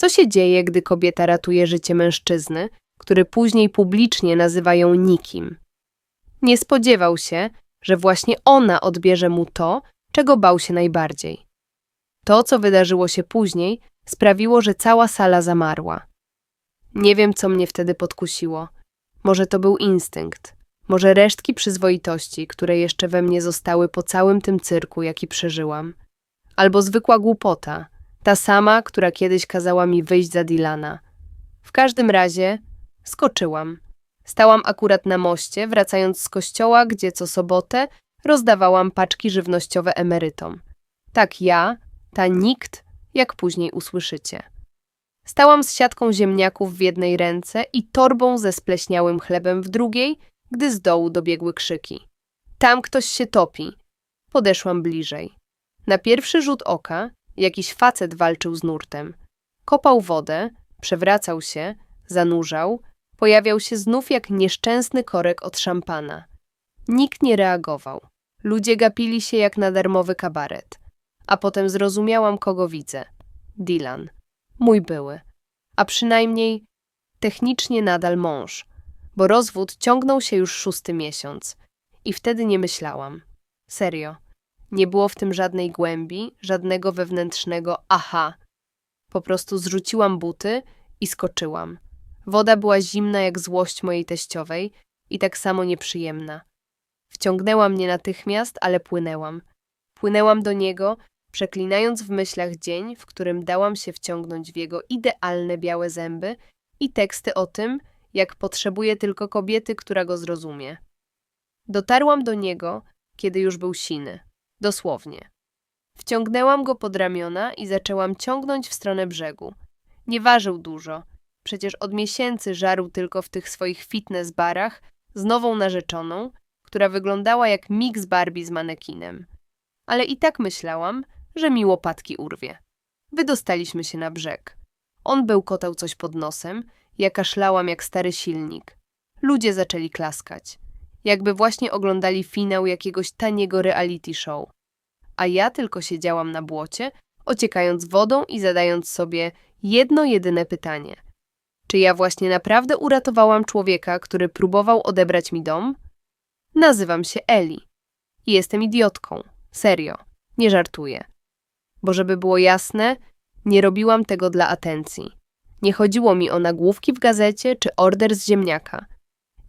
Co się dzieje, gdy kobieta ratuje życie mężczyzny, który później publicznie nazywa ją nikim? Nie spodziewał się, że właśnie ona odbierze mu to, czego bał się najbardziej. To, co wydarzyło się później, sprawiło, że cała sala zamarła. Nie wiem, co mnie wtedy podkusiło. Może to był instynkt, może resztki przyzwoitości, które jeszcze we mnie zostały po całym tym cyrku, jaki przeżyłam. Albo zwykła głupota, ta sama, która kiedyś kazała mi wyjść za Dilana. W każdym razie skoczyłam. Stałam akurat na moście, wracając z kościoła, gdzie co sobotę rozdawałam paczki żywnościowe emerytom. Tak ja, ta nikt, jak później usłyszycie. Stałam z siatką ziemniaków w jednej ręce i torbą ze spleśniałym chlebem w drugiej, gdy z dołu dobiegły krzyki. Tam ktoś się topi. Podeszłam bliżej. Na pierwszy rzut oka jakiś facet walczył z nurtem. Kopał wodę, przewracał się, zanurzał, pojawiał się znów jak nieszczęsny korek od szampana. Nikt nie reagował. Ludzie gapili się jak na darmowy kabaret. A potem zrozumiałam, kogo widzę. Dylan. Mój były. A przynajmniej technicznie nadal mąż, bo rozwód ciągnął się już szósty miesiąc. I wtedy nie myślałam. Serio. Nie było w tym żadnej głębi, żadnego wewnętrznego aha. Po prostu zrzuciłam buty i skoczyłam. Woda była zimna jak złość mojej teściowej i tak samo nieprzyjemna. Wciągnęła mnie natychmiast, ale płynęłam. Płynęłam do niego, przeklinając w myślach dzień, w którym dałam się wciągnąć w jego idealne białe zęby i teksty o tym, jak potrzebuje tylko kobiety, która go zrozumie. Dotarłam do niego, kiedy już był siny. Dosłownie. Wciągnęłam go pod ramiona i zaczęłam ciągnąć w stronę brzegu. Nie ważył dużo. Przecież od miesięcy żarł tylko w tych swoich fitness barach z nową narzeczoną, która wyglądała jak miks Barbie z manekinem. Ale i tak myślałam, że mi łopatki urwie. Wydostaliśmy się na brzeg. On bełkotał coś pod nosem, ja kaszlałam jak stary silnik. Ludzie zaczęli klaskać. Jakby właśnie oglądali finał jakiegoś taniego reality show. A ja tylko siedziałam na błocie, ociekając wodą i zadając sobie jedno jedyne pytanie. Czy ja właśnie naprawdę uratowałam człowieka, który próbował odebrać mi dom? Nazywam się Eli. I jestem idiotką. Serio. Nie żartuję. Bo żeby było jasne, nie robiłam tego dla atencji. Nie chodziło mi o nagłówki w gazecie czy order z ziemniaka.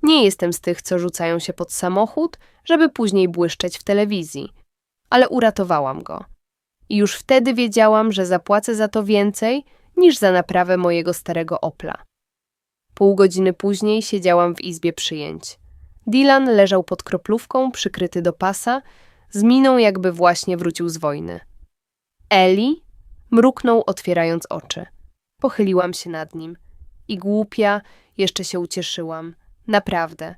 Nie jestem z tych, co rzucają się pod samochód, żeby później błyszczeć w telewizji. Ale uratowałam go. I już wtedy wiedziałam, że zapłacę za to więcej niż za naprawę mojego starego Opla. Pół godziny później siedziałam w izbie przyjęć. Dylan leżał pod kroplówką, przykryty do pasa, z miną jakby właśnie wrócił z wojny. Eli mruknął, otwierając oczy. Pochyliłam się nad nim. I głupia, jeszcze się ucieszyłam. Naprawdę.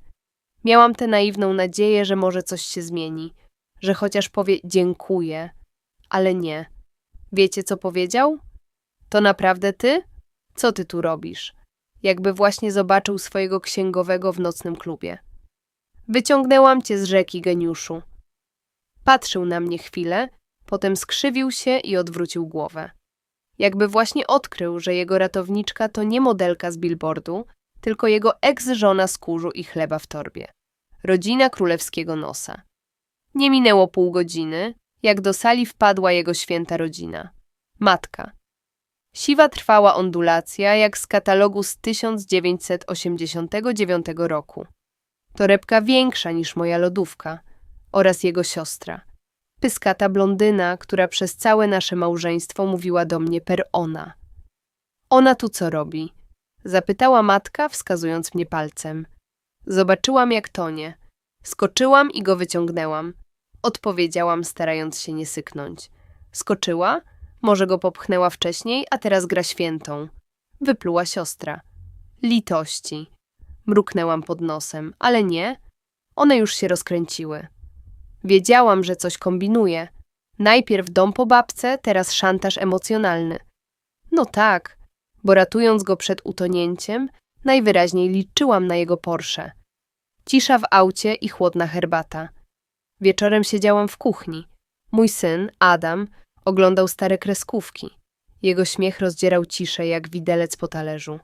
Miałam tę naiwną nadzieję, że może coś się zmieni, że chociaż powie dziękuję, ale nie. Wiecie, co powiedział? To naprawdę ty? Co ty tu robisz? Jakby właśnie zobaczył swojego księgowego w nocnym klubie. Wyciągnęłam cię z rzeki, geniuszu. Patrzył na mnie chwilę, potem skrzywił się i odwrócił głowę. Jakby właśnie odkrył, że jego ratowniczka to nie modelka z billboardu, tylko jego ex-żona z kurzu i chleba w torbie. Rodzina królewskiego nosa. Nie minęło pół godziny, jak do sali wpadła jego święta rodzina. Matka. Siwa trwała ondulacja jak z katalogu z 1989 roku. Torebka większa niż moja lodówka oraz jego siostra. Pyskata blondyna, która przez całe nasze małżeństwo mówiła do mnie per ona. Ona tu co robi? Zapytała matka, wskazując mnie palcem. Zobaczyłam, jak tonie. Skoczyłam i go wyciągnęłam. Odpowiedziałam, starając się nie syknąć. Skoczyła? Może go popchnęła wcześniej, a teraz gra świętą. Wypluła siostra. Litości. Mruknęłam pod nosem, ale nie. One już się rozkręciły. Wiedziałam, że coś kombinuje. Najpierw dom po babce, teraz szantaż emocjonalny. No tak, bo ratując go przed utonięciem, najwyraźniej liczyłam na jego Porsche. Cisza w aucie i chłodna herbata. Wieczorem siedziałam w kuchni. Mój syn, Adam, oglądał stare kreskówki. Jego śmiech rozdzierał ciszę jak widelec po talerzu.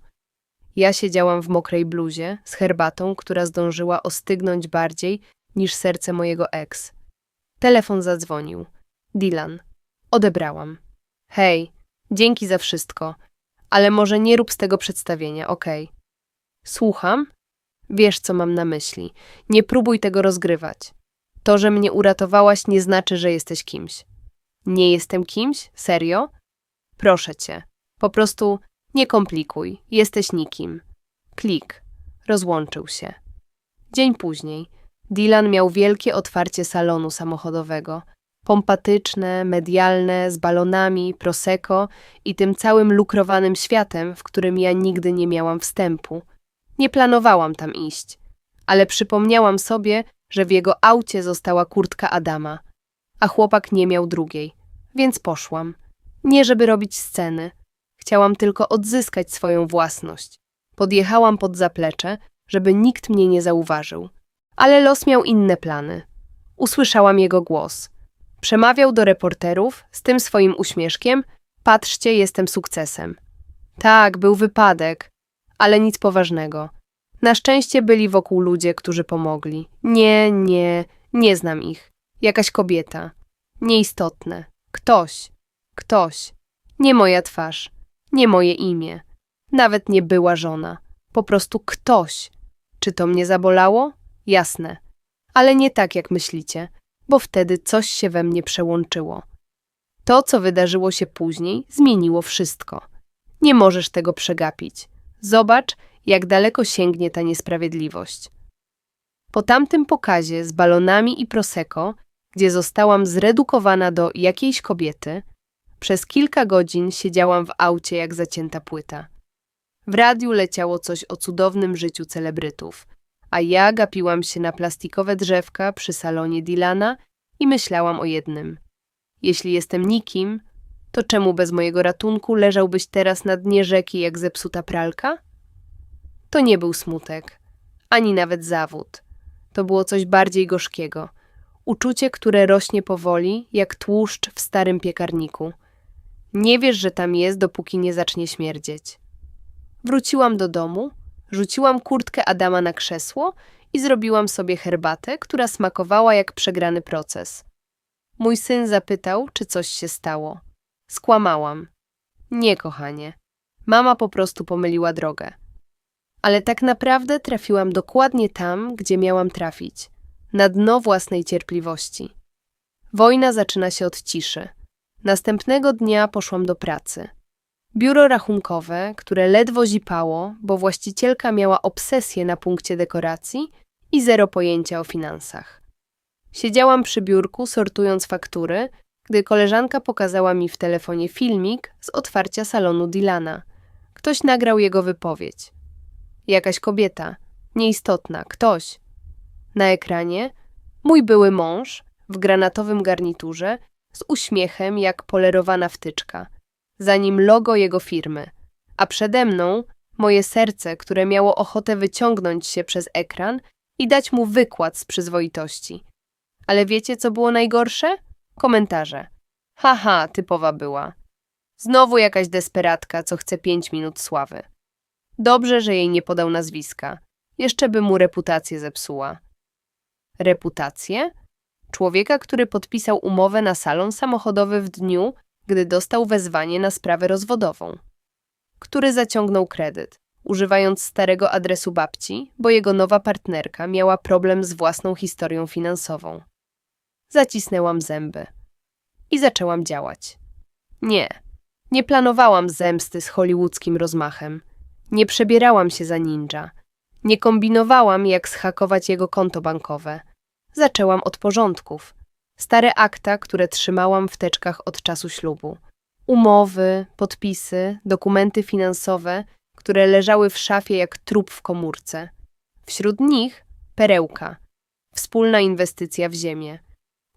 Ja siedziałam w mokrej bluzie z herbatą, która zdążyła ostygnąć bardziej niż serce mojego ex. Telefon zadzwonił. Dylan. Odebrałam. Hej, dzięki za wszystko, ale może nie rób z tego przedstawienia, okej? Słucham? Wiesz, co mam na myśli. Nie próbuj tego rozgrywać. To, że mnie uratowałaś, nie znaczy, że jesteś kimś. Nie jestem kimś? Serio? Proszę cię. Po prostu nie komplikuj. Jesteś nikim. Klik. Rozłączył się. Dzień później. Dylan miał wielkie otwarcie salonu samochodowego. Pompatyczne, medialne, z balonami, prosecco i tym całym lukrowanym światem, w którym ja nigdy nie miałam wstępu. Nie planowałam tam iść, ale przypomniałam sobie, że w jego aucie została kurtka Adama, a chłopak nie miał drugiej, więc poszłam. Nie żeby robić sceny. Chciałam tylko odzyskać swoją własność. Podjechałam pod zaplecze, żeby nikt mnie nie zauważył. Ale los miał inne plany. Usłyszałam jego głos. Przemawiał do reporterów z tym swoim uśmieszkiem: Patrzcie, jestem sukcesem. Tak, był wypadek, ale nic poważnego. Na szczęście byli wokół ludzie, którzy pomogli. Nie, nie, nie znam ich. Jakaś kobieta. Nieistotne. Ktoś. Ktoś. Nie moja twarz. Nie moje imię. Nawet nie była żona. Po prostu ktoś. Czy to mnie zabolało? Jasne. Ale nie tak, jak myślicie, bo wtedy coś się we mnie przełączyło. To, co wydarzyło się później, zmieniło wszystko. Nie możesz tego przegapić. Zobacz, jak daleko sięgnie ta niesprawiedliwość. Po tamtym pokazie z balonami i prosecco, gdzie zostałam zredukowana do jakiejś kobiety, przez kilka godzin siedziałam w aucie jak zacięta płyta. W radiu leciało coś o cudownym życiu celebrytów, a ja gapiłam się na plastikowe drzewka przy salonie Dilana i myślałam o jednym. Jeśli jestem nikim, to czemu bez mojego ratunku leżałbyś teraz na dnie rzeki jak zepsuta pralka? To nie był smutek, ani nawet zawód. To było coś bardziej gorzkiego. Uczucie, które rośnie powoli, jak tłuszcz w starym piekarniku. Nie wiesz, że tam jest, dopóki nie zacznie śmierdzieć. Wróciłam do domu, rzuciłam kurtkę Adama na krzesło i zrobiłam sobie herbatę, która smakowała jak przegrany proces. Mój syn zapytał, czy coś się stało. Skłamałam. Nie, kochanie. Mama po prostu pomyliła drogę. Ale tak naprawdę trafiłam dokładnie tam, gdzie miałam trafić na dno własnej cierpliwości. Wojna zaczyna się od ciszy. Następnego dnia poszłam do pracy. Biuro rachunkowe, które ledwo zipało, bo właścicielka miała obsesję na punkcie dekoracji i zero pojęcia o finansach. Siedziałam przy biurku, sortując faktury, gdy koleżanka pokazała mi w telefonie filmik z otwarcia salonu Dilana. Ktoś nagrał jego wypowiedź. Jakaś kobieta, nieistotna, ktoś. Na ekranie mój były mąż w granatowym garniturze z uśmiechem jak polerowana wtyczka, za nim logo jego firmy, a przede mną moje serce, które miało ochotę wyciągnąć się przez ekran i dać mu wykład z przyzwoitości. Ale wiecie, co było najgorsze? Komentarze. Haha, typowa była. Znowu jakaś desperatka, co chce pięć minut sławy. Dobrze, że jej nie podał nazwiska. Jeszcze by mu reputację zepsuła. Reputację? Człowieka, który podpisał umowę na salon samochodowy w dniu, gdy dostał wezwanie na sprawę rozwodową. Który zaciągnął kredyt, używając starego adresu babci, bo jego nowa partnerka miała problem z własną historią finansową. Zacisnęłam zęby i zaczęłam działać. Nie, nie planowałam zemsty z hollywoodzkim rozmachem. Nie przebierałam się za ninja. Nie kombinowałam, jak schakować jego konto bankowe. Zaczęłam od porządków. Stare akta, które trzymałam w teczkach od czasu ślubu. Umowy, podpisy, dokumenty finansowe, które leżały w szafie jak trup w komórce. Wśród nich perełka. Wspólna inwestycja w ziemię.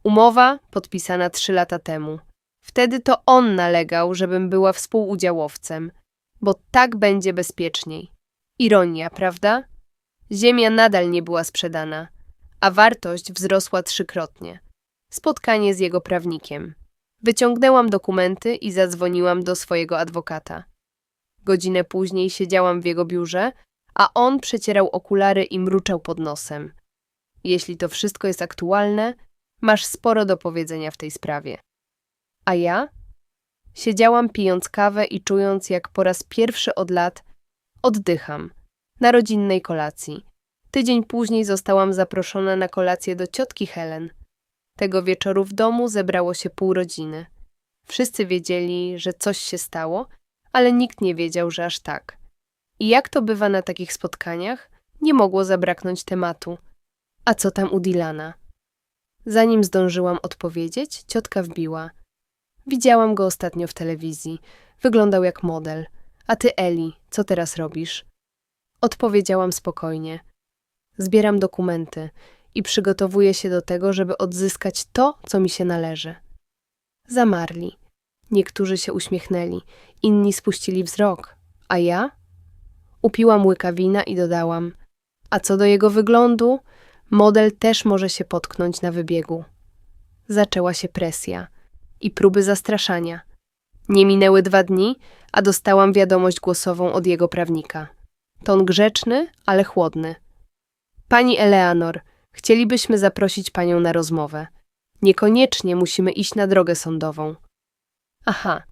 Umowa podpisana trzy lata temu. Wtedy to on nalegał, żebym była współudziałowcem, bo tak będzie bezpieczniej. Ironia, prawda? Ziemia nadal nie była sprzedana, a wartość wzrosła trzykrotnie. Spotkanie z jego prawnikiem. Wyciągnęłam dokumenty i zadzwoniłam do swojego adwokata. Godzinę później siedziałam w jego biurze, a on przecierał okulary i mruczał pod nosem. Jeśli to wszystko jest aktualne, masz sporo do powiedzenia w tej sprawie. A ja? Siedziałam pijąc kawę i czując, jak po raz pierwszy od lat oddycham na rodzinnej kolacji. Tydzień później zostałam zaproszona na kolację do ciotki Helen. Tego wieczoru w domu zebrało się pół rodziny. Wszyscy wiedzieli, że coś się stało, ale nikt nie wiedział, że aż tak. I jak to bywa na takich spotkaniach, nie mogło zabraknąć tematu. A co tam u Dilana? Zanim zdążyłam odpowiedzieć, ciotka wbiła. Widziałam go ostatnio w telewizji. Wyglądał jak model. A ty, Eli, co teraz robisz? Odpowiedziałam spokojnie. Zbieram dokumenty i przygotowuję się do tego, żeby odzyskać to, co mi się należy. Zamarli. Niektórzy się uśmiechnęli, inni spuścili wzrok, a ja? Upiłam łyka wina i dodałam: A co do jego wyglądu, model też może się potknąć na wybiegu. Zaczęła się presja i próby zastraszania. Nie minęły dwa dni, a dostałam wiadomość głosową od jego prawnika. Ton grzeczny, ale chłodny. Pani Eleanor, chcielibyśmy zaprosić panią na rozmowę. Niekoniecznie musimy iść na drogę sądową. Aha,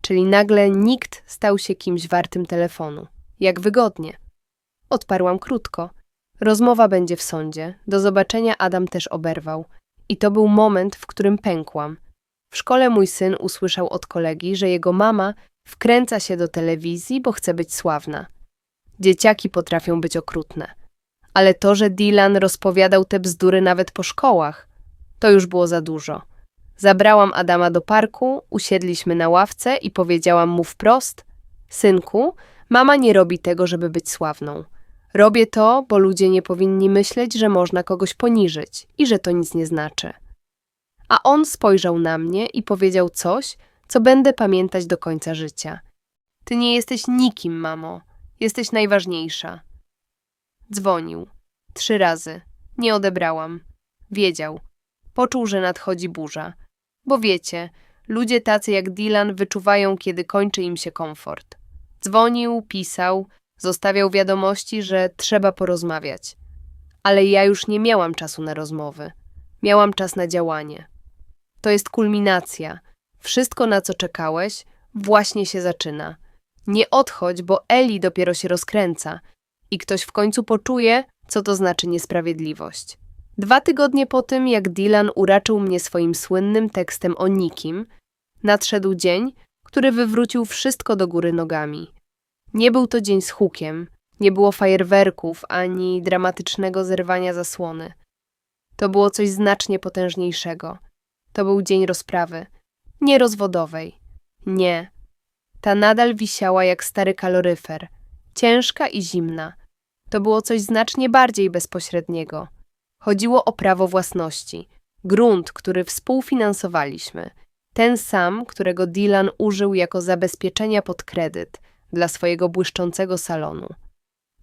czyli nagle nikt stał się kimś wartym telefonu. Jak wygodnie. Odparłam krótko. Rozmowa będzie w sądzie. Do zobaczenia Adam też oberwał. I to był moment, w którym pękłam. W szkole mój syn usłyszał od kolegi, że jego mama wkręca się do telewizji, bo chce być sławna. Dzieciaki potrafią być okrutne. Ale to, że Dylan rozpowiadał te bzdury nawet po szkołach, to już było za dużo. Zabrałam Adama do parku, usiedliśmy na ławce i powiedziałam mu wprost: Synku, mama nie robi tego, żeby być sławną. Robię to, bo ludzie nie powinni myśleć, że można kogoś poniżyć i że to nic nie znaczy. A on spojrzał na mnie i powiedział coś, co będę pamiętać do końca życia. Ty nie jesteś nikim, mamo. Jesteś najważniejsza. Dzwonił. Trzy razy. Nie odebrałam. Wiedział. Poczuł, że nadchodzi burza. Bo wiecie, ludzie tacy jak Dylan wyczuwają, kiedy kończy im się komfort. Dzwonił, pisał, zostawiał wiadomości, że trzeba porozmawiać. Ale ja już nie miałam czasu na rozmowy. Miałam czas na działanie. To jest kulminacja. Wszystko, na co czekałeś, właśnie się zaczyna. Nie odchodź, bo Eli dopiero się rozkręca i ktoś w końcu poczuje, co to znaczy niesprawiedliwość. Dwa tygodnie po tym, jak Dylan uraczył mnie swoim słynnym tekstem o nikim, nadszedł dzień, który wywrócił wszystko do góry nogami. Nie był to dzień z hukiem, nie było fajerwerków ani dramatycznego zerwania zasłony. To było coś znacznie potężniejszego. To był dzień rozprawy, nie rozwodowej. Nie. Ta nadal wisiała jak stary kaloryfer, ciężka i zimna. To było coś znacznie bardziej bezpośredniego. Chodziło o prawo własności, grunt, który współfinansowaliśmy, ten sam, którego Dylan użył jako zabezpieczenia pod kredyt dla swojego błyszczącego salonu.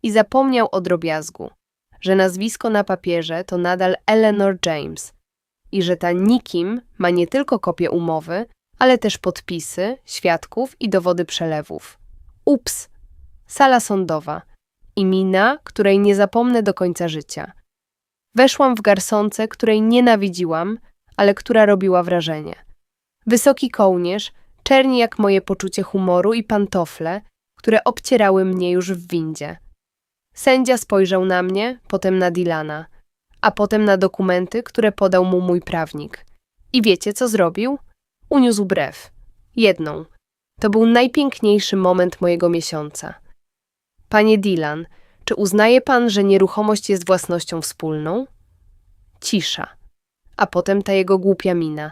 I zapomniał o drobiazgu, że nazwisko na papierze to nadal Eleanor James i że ta nikim ma nie tylko kopię umowy, ale też podpisy, świadków i dowody przelewów. Ups! Sala sądowa i mina, której nie zapomnę do końca życia. Weszłam w garsonce, której nienawidziłam, ale która robiła wrażenie. Wysoki kołnierz, czerni jak moje poczucie humoru i pantofle, które obcierały mnie już w windzie. Sędzia spojrzał na mnie, potem na Dilana, a potem na dokumenty, które podał mu mój prawnik. I wiecie, co zrobił? Uniósł brew. Jedną. To był najpiękniejszy moment mojego miesiąca. Panie Dylan, czy uznaje pan, że nieruchomość jest własnością wspólną? Cisza. A potem ta jego głupia mina.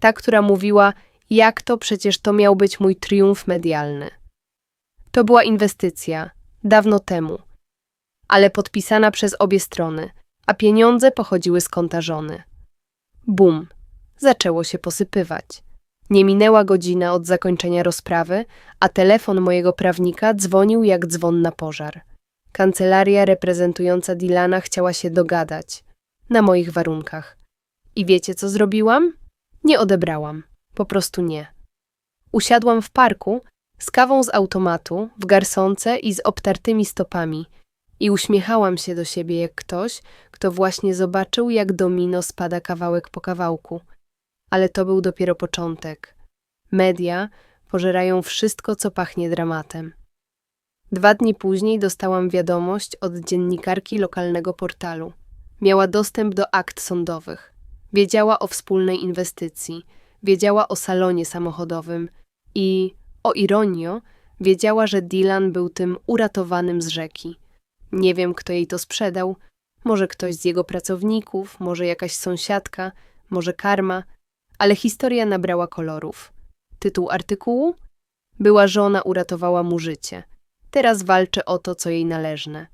Ta, która mówiła, jak to przecież to miał być mój triumf medialny. To była inwestycja, dawno temu, ale podpisana przez obie strony, a pieniądze pochodziły z konta żony. Bum. Zaczęło się posypywać. Nie minęła godzina od zakończenia rozprawy, a telefon mojego prawnika dzwonił jak dzwon na pożar. Kancelaria reprezentująca Dilana chciała się dogadać. Na moich warunkach. I wiecie, co zrobiłam? Nie odebrałam. Po prostu nie. Usiadłam w parku z kawą z automatu, w garsonce i z obtartymi stopami i uśmiechałam się do siebie jak ktoś, kto właśnie zobaczył, jak domino spada kawałek po kawałku. Ale to był dopiero początek. Media pożerają wszystko, co pachnie dramatem. Dwa dni później dostałam wiadomość od dziennikarki lokalnego portalu. Miała dostęp do akt sądowych. Wiedziała o wspólnej inwestycji, wiedziała o salonie samochodowym i, o ironio, wiedziała, że Dylan był tym uratowanym z rzeki. Nie wiem, kto jej to sprzedał. Może ktoś z jego pracowników, może jakaś sąsiadka, może karma, ale historia nabrała kolorów. Tytuł artykułu? Była żona uratowała mu życie. Teraz walczy o to, co jej należne.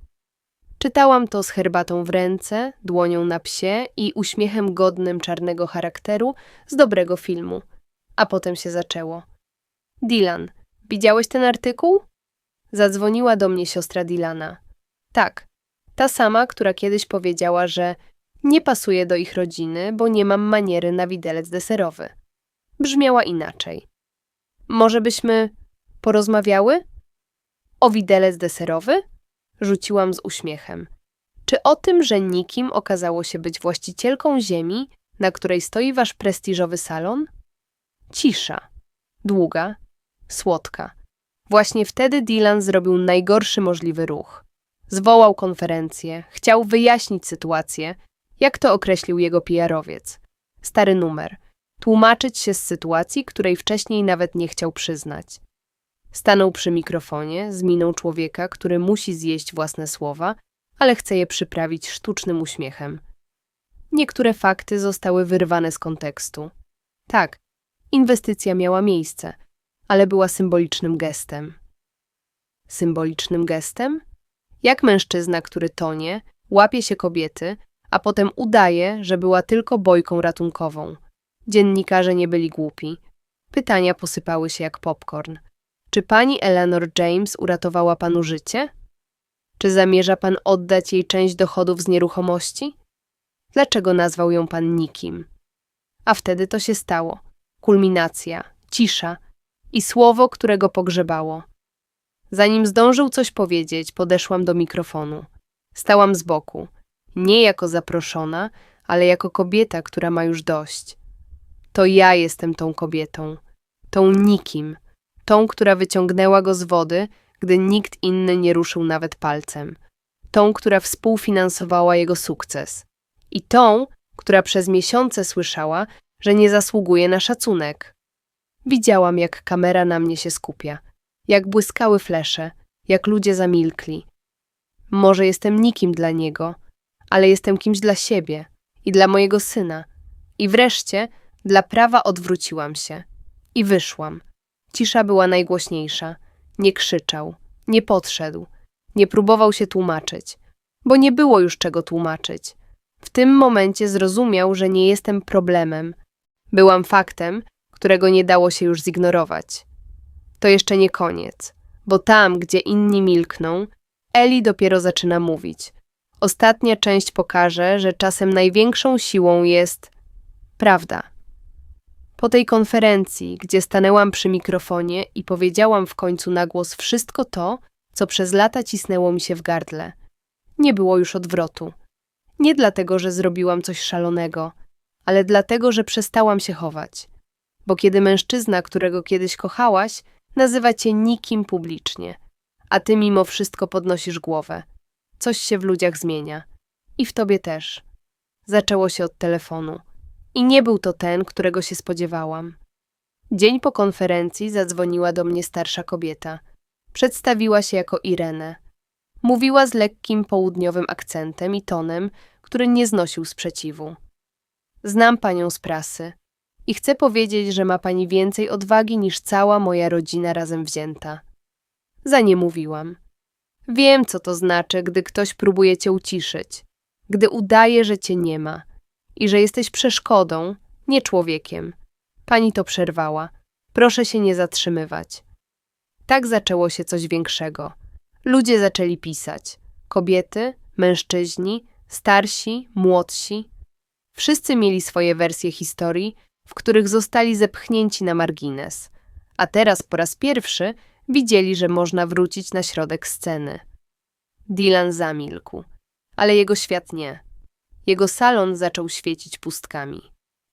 Czytałam to z herbatą w ręce, dłonią na psie i uśmiechem godnym czarnego charakteru z dobrego filmu. A potem się zaczęło. Dylan, widziałeś ten artykuł? Zadzwoniła do mnie siostra Dylana. Tak, ta sama, która kiedyś powiedziała, że nie pasuje do ich rodziny, bo nie mam maniery na widelec deserowy. Brzmiała inaczej. Może byśmy porozmawiały? O widelec deserowy? Rzuciłam z uśmiechem. Czy o tym, że nikim okazało się być właścicielką ziemi, na której stoi wasz prestiżowy salon? Cisza. Długa. Słodka. Właśnie wtedy Dylan zrobił najgorszy możliwy ruch. Zwołał konferencję, chciał wyjaśnić sytuację, jak to określił jego PR-owiec. Stary numer. Tłumaczyć się z sytuacji, której wcześniej nawet nie chciał przyznać. Stanął przy mikrofonie z miną człowieka, który musi zjeść własne słowa, ale chce je przyprawić sztucznym uśmiechem. Niektóre fakty zostały wyrwane z kontekstu. Tak, inwestycja miała miejsce, ale była symbolicznym gestem. Symbolicznym gestem? Jak mężczyzna, który tonie, łapie się kobiety, a potem udaje, że była tylko bojką ratunkową. Dziennikarze nie byli głupi. Pytania posypały się jak popcorn. Czy pani Eleanor James uratowała panu życie? Czy zamierza pan oddać jej część dochodów z nieruchomości? Dlaczego nazwał ją pan nikim? A wtedy to się stało. Kulminacja, cisza i słowo, którego pogrzebało. Zanim zdążył coś powiedzieć, podeszłam do mikrofonu. Stałam z boku, nie jako zaproszona, ale jako kobieta, która ma już dość. To ja jestem tą kobietą, tą nikim, tą, która wyciągnęła go z wody, gdy nikt inny nie ruszył nawet palcem, tą, która współfinansowała jego sukces i tą, która przez miesiące słyszała, że nie zasługuje na szacunek. Widziałam, jak kamera na mnie się skupia, jak błyskały flesze, jak ludzie zamilkli. Może jestem nikim dla niego, ale jestem kimś dla siebie i dla mojego syna. I wreszcie dla prawa odwróciłam się i wyszłam. Cisza była najgłośniejsza. Nie krzyczał, nie podszedł, nie próbował się tłumaczyć, bo nie było już czego tłumaczyć. W tym momencie zrozumiał, że nie jestem problemem. Byłam faktem, którego nie dało się już zignorować. To jeszcze nie koniec, bo tam, gdzie inni milkną, Eli dopiero zaczyna mówić. Ostatnia część pokaże, że czasem największą siłą jest prawda. Po tej konferencji, gdzie stanęłam przy mikrofonie i powiedziałam w końcu na głos wszystko to, co przez lata cisnęło mi się w gardle, nie było już odwrotu. Nie dlatego, że zrobiłam coś szalonego, ale dlatego, że przestałam się chować. Bo kiedy mężczyzna, którego kiedyś kochałaś, nazywa cię nikim publicznie, a ty mimo wszystko podnosisz głowę, coś się w ludziach zmienia. I w tobie też. Zaczęło się od telefonu. I nie był to ten, którego się spodziewałam. Dzień po konferencji zadzwoniła do mnie starsza kobieta. Przedstawiła się jako Irenę. Mówiła z lekkim południowym akcentem i tonem, który nie znosił sprzeciwu. Znam panią z prasy i chcę powiedzieć, że ma pani więcej odwagi niż cała moja rodzina razem wzięta. Za nie mówiłam. Wiem, co to znaczy, gdy ktoś próbuje cię uciszyć, gdy udaje, że cię nie ma i że jesteś przeszkodą, nie człowiekiem. Pani to przerwała. Proszę się nie zatrzymywać. Tak zaczęło się coś większego. Ludzie zaczęli pisać. Kobiety, mężczyźni, starsi, młodsi. Wszyscy mieli swoje wersje historii w których zostali zepchnięci na margines, a teraz po raz pierwszy widzieli, że można wrócić na środek sceny. Dylan zamilkł, ale jego świat nie. Jego salon zaczął świecić pustkami.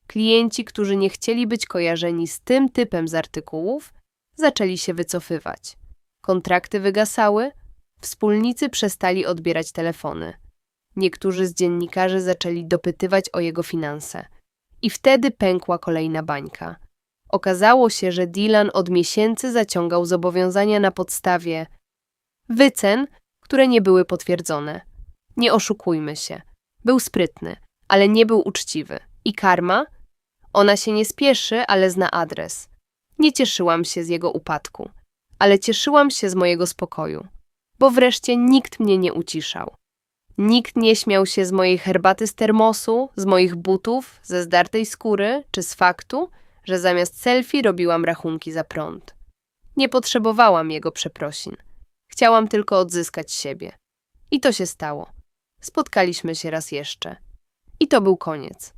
Klienci, którzy nie chcieli być kojarzeni z tym typem z artykułów, zaczęli się wycofywać. Kontrakty wygasały, wspólnicy przestali odbierać telefony. Niektórzy z dziennikarzy zaczęli dopytywać o jego finanse. I wtedy pękła kolejna bańka. Okazało się, że Dylan od miesięcy zaciągał zobowiązania na podstawie wycen, które nie były potwierdzone. Nie oszukujmy się. Był sprytny, ale nie był uczciwy. I karma? Ona się nie spieszy, ale zna adres. Nie cieszyłam się z jego upadku, ale cieszyłam się z mojego spokoju, bo wreszcie nikt mnie nie uciszał. Nikt nie śmiał się z mojej herbaty z termosu, z moich butów, ze zdartej skóry, czy z faktu, że zamiast selfie robiłam rachunki za prąd. Nie potrzebowałam jego przeprosin. Chciałam tylko odzyskać siebie. I to się stało. Spotkaliśmy się raz jeszcze. I to był koniec.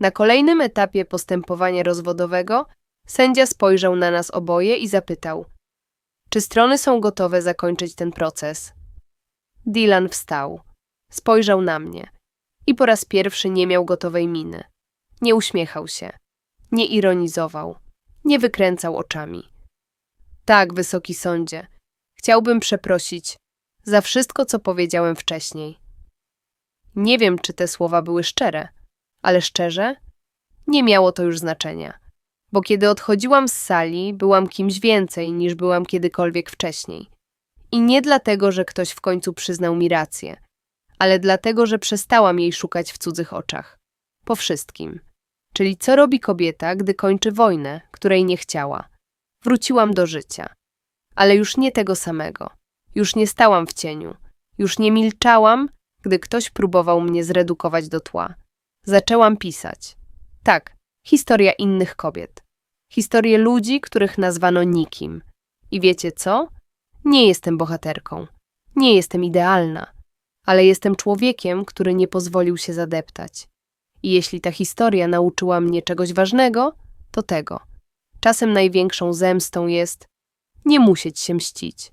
Na kolejnym etapie postępowania rozwodowego sędzia spojrzał na nas oboje i zapytał: Czy strony są gotowe zakończyć ten proces? Dylan wstał, spojrzał na mnie i po raz pierwszy nie miał gotowej miny. Nie uśmiechał się, nie ironizował, nie wykręcał oczami. Tak, wysoki sądzie, chciałbym przeprosić za wszystko, co powiedziałem wcześniej. Nie wiem, czy te słowa były szczere, ale szczerze, nie miało to już znaczenia, bo kiedy odchodziłam z sali, byłam kimś więcej niż byłam kiedykolwiek wcześniej. I nie dlatego, że ktoś w końcu przyznał mi rację, ale dlatego, że przestałam jej szukać w cudzych oczach. Po wszystkim. Czyli co robi kobieta, gdy kończy wojnę, której nie chciała? Wróciłam do życia. Ale już nie tego samego. Już nie stałam w cieniu. Już nie milczałam, gdy ktoś próbował mnie zredukować do tła. Zaczęłam pisać. Tak, historia innych kobiet. Historię ludzi, których nazwano nikim. I wiecie co? Nie jestem bohaterką. Nie jestem idealna. Ale jestem człowiekiem, który nie pozwolił się zadeptać. I jeśli ta historia nauczyła mnie czegoś ważnego, to tego. Czasem największą zemstą jest nie musieć się mścić.